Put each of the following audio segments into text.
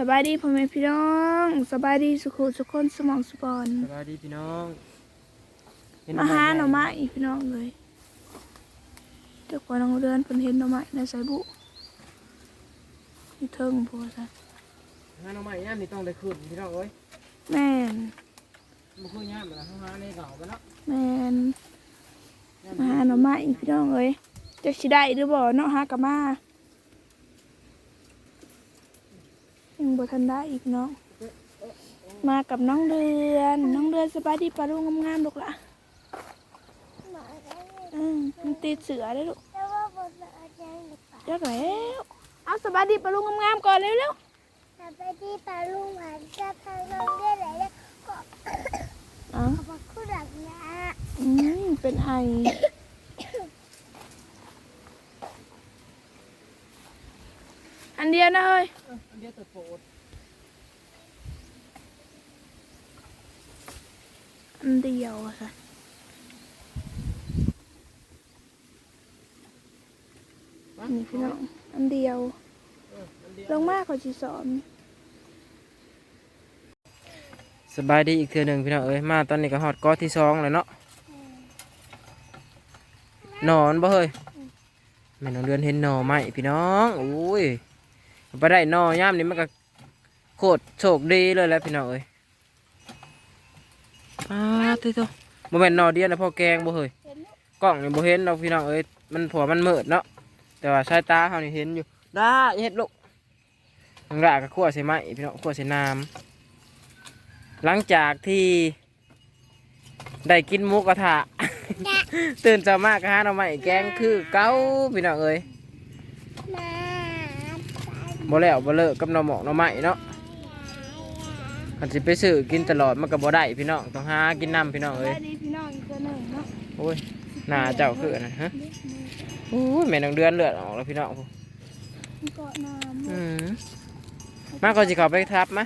สบายดีพ่อแม่พี่น้องสบายดีสุขุสุขคนสมองสุบอนสวัสดีพี่น้องเห็นมาหาหน่อใไม้พี่น้องเลยเจ้าของน้องเดือนเพิ่นเห็นหน่อไม้ในสายบุที่เทิงพัวซะหาหน่อไม้ย่ามนี่ต้องได้ขึ้นพี่น้องเอ้ยแม่นบ่คือย่ามแล้วเฮาหาในเก่ากันเนาะแม่นย่ามมาหาหน่อไม้พี่น้องเลยจะสิได้หรือบ่เนาะหากะมายัง บ่ทันได้อีกเนาะมากับน้องเดือน น้องเดือนสบายดีปลาลูกงามๆลูกละอืมมันติดเสือได้อลูกแต่ว่าบนอาจารย์หรือเปล่าเรียกแล้วเอาสบายดีปลาลูกงามๆก่อนเร็วแต่ไปที่ปลาลุงหันจะทางน้องได้ไหนแล้วก็ๆอ๋อขอบคุณหลักนะอืมเป็นไออันเดียวนะเฮ้ย เอออันเดียวตัวโปรดอันเดียวอะค่ะนี่พี่น้องอันเดียวเอออันเดียว ลงมากกว่าจีสอนสบายดีอีกเทื่อหนึงพี่น้องเอ้ยมาตอนนี้ก็ฮอดกอที่สองแล้วเนาะนอนบ่เฮ้ยแม่น้องเดือนเห็นหน่อไม้พี่น้องโอ้ย ไปได้หน่อย่ามนี่มันก็โคตรโชคดีเลยแหละพี่น้องเอ้ยอ้าติโตบ่แม่นหน่อเดียวนะพ่อแกงบ่เฮ้ยเห็นไหมกล้องนี่บ่เห็นดอกพี่น้องเอ้ยมันผัวมันมืดเนาะแต่ว่าสายตาเขานี่เห็นอยู่ได้เฮ็ดลูกทางรากก็คั่วใส่ไม้พี่น้องคั่วใส่น้ำหลังจากที่ได้กินหมูกระทะ ตื่นเช้ามากก็หาหน่อไม้แกงคือเก้าพี่น้องเอ้ยมา บ่แล้วบ่เลิกกับหน่อหมอกหน่อไม้เนาะคันสิไปซื้อกินตลอดมันก็บ่ได้พี่น้องต้องหากินน้ำพี่น้องเอ้ยได้ดีพี่น้องอีกตัวหนึ่งเนาะโอ้ยหน้าเจ้าคืออันนะฮะโอ้ยแม่น้องเดือนเลือดออกแล้วพี่น้องมันเกาะน้ำอืมมาก่อนสิเขาไปทับมะ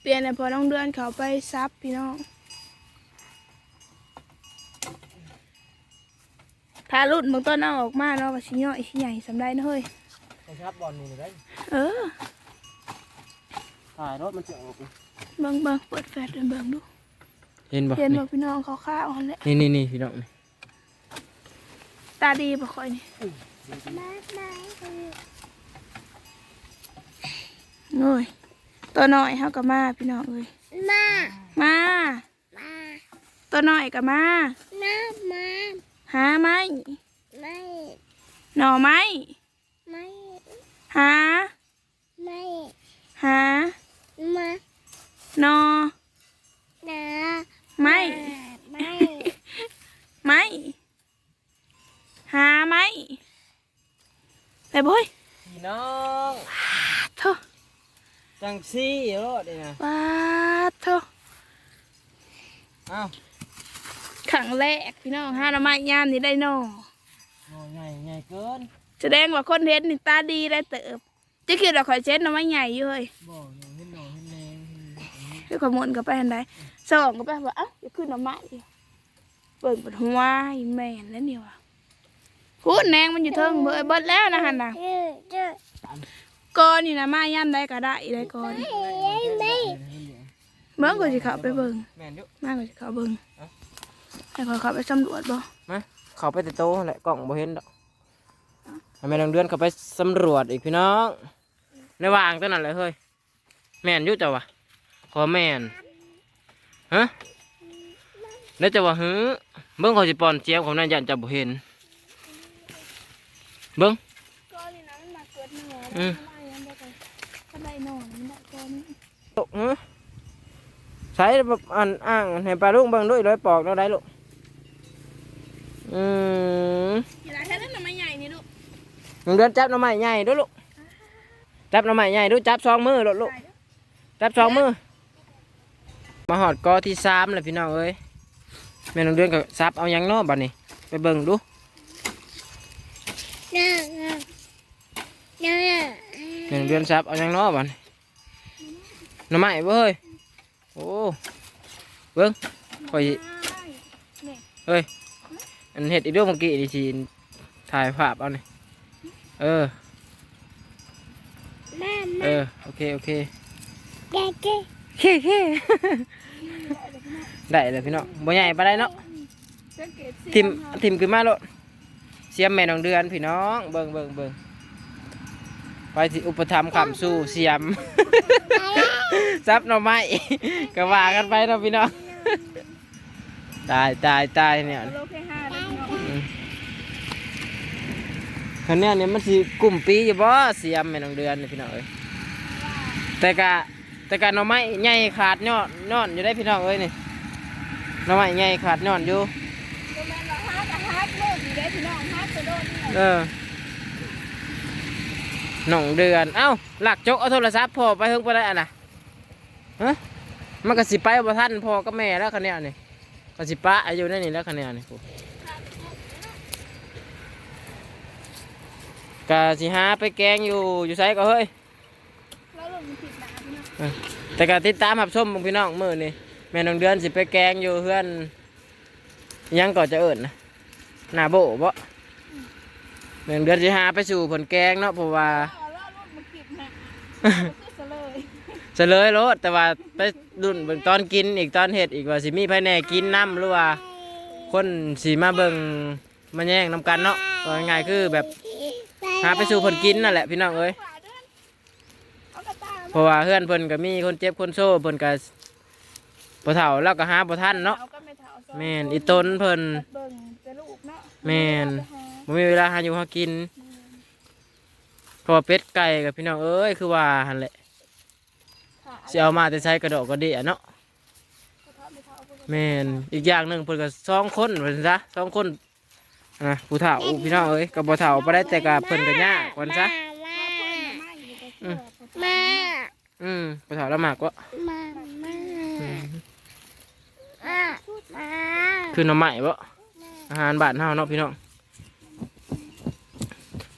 เปลี่ยนให้พอน้องเดือนเขาไปซับพี่น้องถ้ารุ่นเบางต้นเอาออกมาเนาะว่าชิ้นย่อยชิ้นใหญ่สำได้นะเฮ้ย ไปทับบอลนี่ได้เออถ่ายรถมันจะออกเบิ่งเบิ่งเปิดแฟลชเบิ่งดู เห็นบ่เห็นนี่บ่พี่น้องเขาข้าวหันแหละนี่นี่นี่พี่น้องนี่ตาดีบ่ค่อยนี่มามาคือโอ้ยตัวน้อยเฮาก็มาพี่น้องเอ้ยมา มามาตัวน้อยก็มาน้ามา หาไม้ ไม่ หน่อไม้ไม่ ไปบ่ยพี่น้องเถอะจังซี่รถนี่นะว้าเถอะอ้าวขังแรกพี่น้องหาหน่อไม้ยามนี่ได้หนอโอ้ใหญ่ใหญ่เกินแสดงว่าคนเฮ็ดนี่ตาดีได้เติบจะคิดว่าข่อยเช็ดหน่อไม้ใหญ่อยู่เฮ้ยบ่ใหญ่เห็นหน่อเห็นแรงเดี๋ยวข่อยหมุนก็ไปหันใดสองก็ไปว่าเอ้าจะขึ้นหน่อไม้อีกเปิดปดหัวอีแม่นแล้วนี่ว่ะ พูดแนงมันอยู่เทิงเบิดเบิดแล้วนะหันน่ะก้อนนี่นะมาย่ำได้ก็ได้ได้ก้อนไม่ไม่เบิ่งก็สิเข้าไปเบิ่งแม่อยุมาก็สิเข้าเบิ่งให้ข่อยเข้าไปสำรวจบ่มาเข้าไปแต่โตะแหละกล้องบ่เห็นดอกให้แม่น้องเดือนเข้าไปสำรวจอีกพี่น้องในวางตัวนั้นเลยเฮ้ยแม่นยุจ้ะวะขอแม่นฮะแล้วจะว่าหือเบิ้งเขาสิปอนเจียวของนายยันจะบ่เห็น เบิ้งก้อนนี่นะมันมาเกิดหนออืมมาย่ำได้ก็ก็ได้หนอนี่ได้ก้อนนี้ลูกหือใช้แบบอันอ่างให้ปลาลูกเบิ้งด้วยร้อยปอกเราได้ลูกอืมอย่าได้แค่นั้นน่ะไม่ใหญ่นี่ลูกน้องเดือนจับหน้ำไม้ใหญ่ด้วยลูกจับหน้ำไม้ใหญ่ด้วยจับสองมือลูกลูกได้เด้อจับสองมือมาหอดกอที่สามเลยพี่น้องเอ้ยแม่น้องเดือนกับซับเอาหยังเนอบัดนี้ไปเบิ่งดู น้าน้าน้าแม่น้องเดือนซับเอาหยังเนอบัดนี้หน้ำไม้เว้ยโอ้เบิ่งข่อยนี่เฮ้ยอันเห็ดอีกเรื่องเมื่อกี้ดิสิถ่ายภาพเอานี่เออแม่เออโอเคโอเคแม่เจ๊เคเคได้เลยพี่น้องบ่ใหญ่ปานใดเนาะสังเกตทิมทิมขึ้นมาโลดเสียมแม่น้องเดือนพี่น้องเบิ่งเบิ่งเบิ่งไปสิอุปถัมภ์คำสู่เสียมซับหน่อไม้ก็ว่ากันไปเนาะพี่น้องตายตายตายเนี่ยคันนี้เนี่ยมันสิกลุ่มปีอยู่บ่เสียมแม่น้องเดือนนะพี่น้องเอ้ยแต่กะแต่กะหน่อไม้ใหญ่ขาดยอดยอดอยู่ได้พี่น้องเอ้ยนี่หน่อไม้ใหญ่ขาดยอดอยู่ ได้พี่น้องฮาร์ดจะโดนนี่เออหน่องเดือน เอ้า หลักจกเอาโทรศัพท์พอไปเพิ่งไปได้อะนะฮะมันก็สิไปบ่ทันพอกับแม่แล้วคันเนี้ยนี่ก็สิปะอายุนั่นนี่แล้วคันเนี้ยนี่กูก็สิหาไปแกงอยู่อยู่ไสก็เฮ้ยเราลงผิดนะพี่น้องเออแต่ก็ติดตามหับส้มพี่น้องมื้อนี่แม่น้องเดือนสิไปแกงอยู่เพื่อนยังก็จะเอิ้นนะ หน้าโบบ่แม่น้องเดือนสิหาไปสู่ผลแกงเนาะเพราะว่าเอาเราลงมากิบนะคือเสลยเฉลยรถแต่ว่าไปดุนเบิ่งตอนกินอีกตอนเห็ดอีกว่าสิมีภายในกินน้ำหรือว่า คนสีมาเบิ่งมาแย่งน้ำกันเนาะก็ง่ายๆคือแบบหาไปสู่ผลกินนั่นแหละพี่น้องเอ้ยขวาเดินเอากระตาเพราะว่าเพื่อนเพิ่นก็มีคนเจ็บคนโซ่เพิ่นก็บ่เฒ่าแล้วก็หาบ่ทันเนาะเอาก็ไม่เท่าซ้แม่นอีตนเพิ่น แม่นบ่มีเวลาหาอยู่หากินเพราะว่าเป็ดไก่กับพี่น้องเอ้ยคือว่าหั่นแหละสิเอามาแต่ใช้กระดอกกระเดี่ยเนาะแม่นอีกอย่างหนึ่งเพิ่นก็สองคนว่าซั่นซะสองคนนะผู้เฒ่าพี่น้องเอ้ยกับบ่เฒ่าบ่ได้แต่กับเพิ่นก็ยากว่าซั่นซะแม่อืมผู้เฒ่าละมากกว่าแม่แม่อืมแม่แม่คือหน่อไม้บ่ อาหารบ้านเฮาเนาะพี่น้อง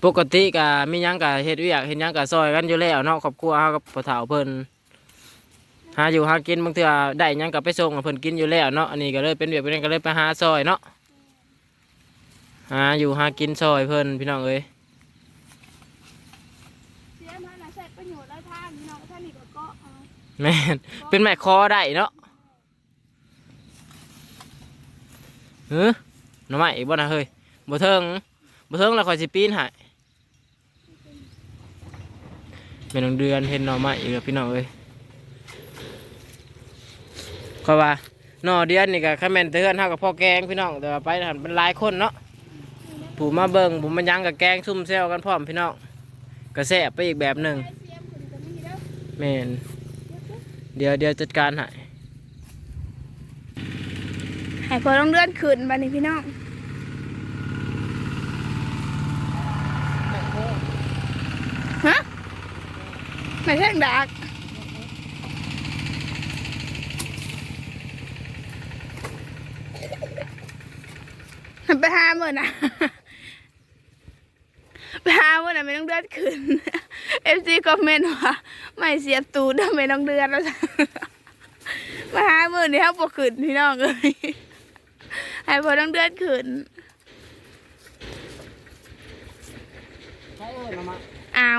ปกติก็มีหยังก็เฮ็ดเวียกเฮ็ดหยังก็ซอยกันอยู่แล้วเนาะครอบครัวเฮากับผู้เฒ่าเพิ่นหาอยู่หากินบางเทื่อได้หยังก็ไปส่งให้เพิ่นกินอยู่แล้วเนาะอันนี้ก็เลยเป็นเวียกเป็นหยังก็เลยไปหาซอยเนาะหาอยู่หากินซอยเพิ่นพี่น้องเอ้ยเสียมันน่ะใช้ประโยชน์แล้วท่านพี่น้องท่านนี่ก็เกาะเอาแม่นเป็นแม่คอได้เนาะเฮ้อ หน่อไม้อีกบ่นะเฮ้ยบ่เทิงบ่เทิงแล้วคอยสิปีนให้แม่น้องเดือนเห็นหน่อไม้อีกแล้วพี่น้องเอ้ยก็ว่าหน่อเดือนนี่ก็คแมนเตือนเฮากับพ่อแกงพี่น้องแต่ว่าไปหันเป็นหลายคนเนาะผู้มาเบิ่งผู้มายังกับแกงซุ่มแซวกันพร้อมพี่น้องก็แซ่บไปอีกแบบหนึ่งเมนเด้อแม่นเดี๋ยวเดี๋ยวจัดการให้ให้พอต้องเลื่อนขึ้นบัดนี้พี่น้อง ไม่ใช่ดักไปหาเมื่อนะไปหาเมื่อนะไม่ต้องเดือนขึ้นเอฟซีคอมเมนต์ว่าไม่เสียบตูดไม่ต้องเดือนแล้วจ้ะมาหามื่อนี้ครับปขึ้นพี่น้องเลยให้พอต้องเดือนขึ้นใช่เอ้ยมาเอา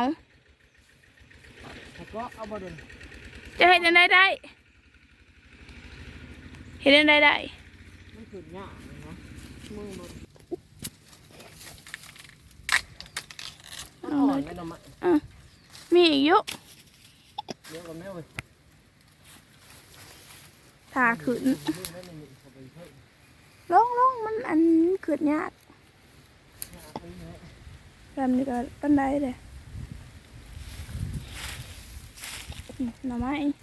ก็เอาบ่ดนจะเห็นได้ได้ เห็นได้ได้มันขึ้นยากเลยเนาะมือมันอ่อนไม่ดอกไม้มีอีกอยุเดี๋ยวกับแม่เว้ยตาขึ้นลงลงมันอันขึ้นยากแบบนี้ก็ปันไดเลย Namay.